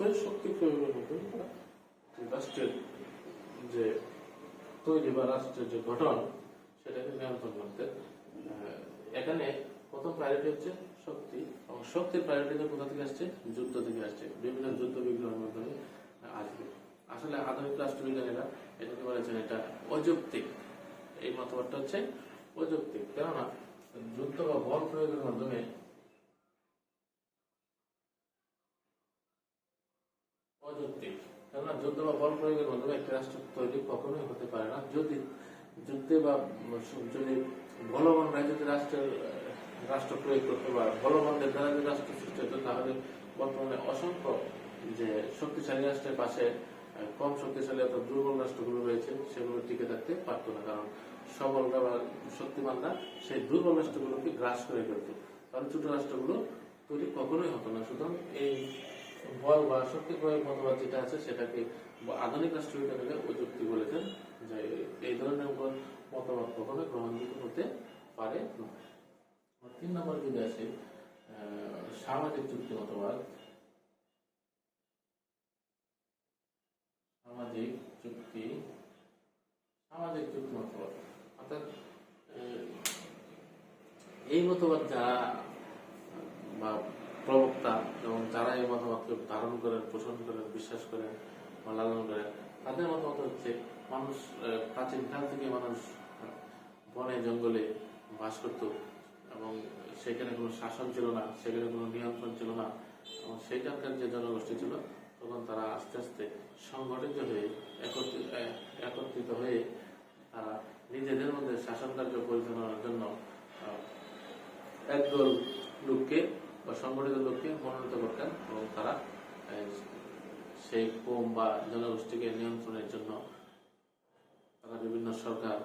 অর্থই শক্তি প্রয়োগের মাধ্যমে তারা রাষ্ট্রের যে তৈরি বা রাষ্ট্রের যে গঠন, সেটাকে নিয়ন্ত্রণ করতে। এখানে প্রথম প্রায়োরিটি হচ্ছে শক্তি। এবং শক্তির প্রায়োরিটিটা কোথা থেকে আসছে? যুদ্ধ থেকে আসছে। বিভিন্ন যুদ্ধ বিগ্রহের মাধ্যমে আসবে। আসলে আধুনিক রাষ্ট্রবিজ্ঞানীরা এটাকে বলেছেন এটা অযৌক্তিক। এই মতবাদটা হচ্ছে অযৌক্তিক। কেননা যুদ্ধ বা বল প্রয়োগের মাধ্যমে অযৌক্তিক কেননা যুদ্ধ বা বল প্রয়োগের মাধ্যমে একটি রাষ্ট্র তৈরি কখনোই হতে পারে না। যদি যুদ্ধে বা যদি বলবান রায় যদি রাষ্ট্রের, রাষ্ট্র প্রয়োগ করতে বা বলবানদের দ্বারা যদি রাষ্ট্র সৃষ্টি হতো, তাহলে বর্তমানে অসংখ্য যে শক্তিশালী রাষ্ট্রের পাশে কম শক্তিশালী অর্থাৎ দুর্বল রাষ্ট্রগুলো রয়েছে, সেগুলো টিকে থাকতে পারতো না। কারণ সবলরা বা শক্তিমানরা সেই দুর্বল রাষ্ট্রগুলোকে গ্রাস করে ফেলত। কারণ ছোট রাষ্ট্রগুলো তৈরি কখনোই হতো না। সুতরাং এই বল বা শক্তি প্রয়োগ মতবাদ যেটা আছে সেটাকে আধুনিক রাষ্ট্রবিজ্ঞানীরা অযুক্তি বলেছেন যে এই ধরনের মতবাদ কখনো গ্রহণযোগ্য হতে পারে না তিন নম্বর যদি আসে সামাজিক চুক্তি মতবাদ। সামাজিক চুক্তি সামাজিক চুক্তি মতবাদ। অর্থাৎ এই মতবাদ যারা বা প্রবক্তা এবং যারা এই মতামতকে ধারণ করেন পোষণ করেন বিশ্বাস করেন বা লালন করেন তাদের মতামত হচ্ছে মানুষ আহ, প্রাচীন কাল থেকে মানুষ বনে জঙ্গলে বাস করত এবং সেখানে কোনো শাসন ছিল না সেখানে কোনো নিয়ন্ত্রণ ছিল না এবং সেখানকার যে জনগোষ্ঠী ছিল তখন তারা আস্তে আস্তে সংগঠিত হয়ে একত্রিত হয়ে তারা নিজেদের মধ্যে শাসন কার্য পরিচালনার জন্য একদল লোককে বা সংগঠিত লোককে মনোনীত করতেন এবং তারা সেই কম বা জনগোষ্ঠীকে নিয়ন্ত্রণের জন্য তারা বিভিন্ন সরকার